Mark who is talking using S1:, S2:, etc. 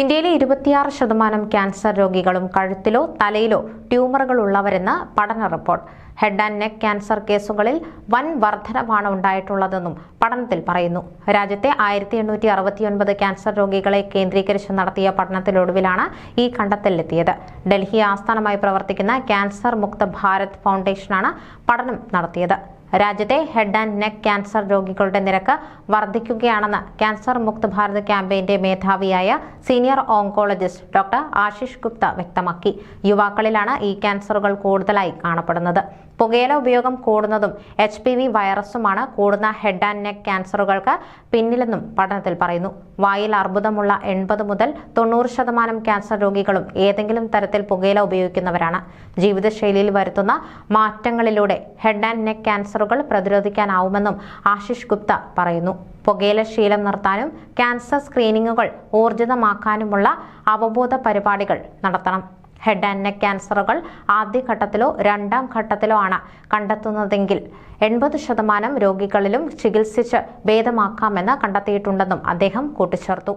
S1: ഇന്ത്യയിലെ ഇരുപത്തിയാറ് ശതമാനം ക്യാൻസർ രോഗികളും കഴുത്തിലോ തലയിലോ ട്യൂമറുകൾ ഉള്ളവരെന്ന് പഠന report. Head and neck cancer കേസുകളിൽ വൻ വർധനവാണ് ഉണ്ടായിട്ടുള്ളതെന്നും പഠനത്തിൽ പറയുന്നു. രാജ്യത്തെ ആയിരത്തി എണ്ണൂറ്റി അറുപത്തിയൊൻപത് ക്യാൻസർ രോഗികളെ കേന്ദ്രീകരിച്ച് നടത്തിയ പഠനത്തിലൊടുവിലാണ് ഈ കണ്ടെത്തലിലെത്തിയത് ഡൽഹി ആസ്ഥാനമായി പ്രവർത്തിക്കുന്ന ക്യാൻസർ മുക്ത ഭാരത് ഫൗണ്ടേഷനാണ് പഠനം നടത്തിയത്. രാജ്യത്തെ ഹെഡ് ആൻഡ് നെക്ക് ക്യാൻസർ രോഗികളുടെ നിരക്ക് വർദ്ധിക്കുകയാണെന്ന് ക്യാൻസർ മുക്ത് ഭാരത് ക്യാമ്പയിന്റെ മേധാവിയായ senior oncologist doctor Ashish Gupta വ്യക്തമാക്കി. യുവാക്കളിലാണ് ഈ ക്യാൻസറുകൾ കൂടുതലായി കാണപ്പെടുന്നത്. പുകയില ഉപയോഗം കൂടുന്നതും എച്ച് പി വി വൈറസുമാണ് കൂടുന്ന ഹെഡ് ആൻഡ് നെക്ക് ക്യാൻസറുകൾക്ക് പിന്നിലെന്നും പഠനത്തിൽ പറയുന്നു. വായിൽ അർബുദമുള്ള എൺപത് മുതൽ തൊണ്ണൂറ് ശതമാനം ക്യാൻസർ രോഗികളും ഏതെങ്കിലും തരത്തിൽ പുകയില ഉപയോഗിക്കുന്നവരാണ്. ജീവിതശൈലിയിൽ വരുത്തുന്ന മാറ്റങ്ങളിലൂടെ ഹെഡ് ആൻഡ് നെക്ക് ക്യാൻസറുകൾ പ്രതിരോധിക്കാനാവുമെന്നും ആശിഷ് ഗുപ്ത പറയുന്നു. പുകയില ശീലം നിർത്താനും ക്യാൻസർ സ്ക്രീനിങ്ങുകൾ ഊർജിതമാക്കാനുമുള്ള അവബോധ പരിപാടികൾ നടത്തണം. ഹെഡ് ആൻഡ് നെക്ക് ക്യാൻസറുകൾ ആദ്യഘട്ടത്തിലോ രണ്ടാം ഘട്ടത്തിലോ ആണ് കണ്ടെത്തുന്നതെങ്കിൽ എൺപത് ശതമാനം രോഗികളിലും ചികിത്സിച്ച് ഭേദമാക്കാമെന്ന് കണ്ടെത്തിയിട്ടുണ്ടെന്നും അദ്ദേഹം കൂട്ടിച്ചേർത്തു.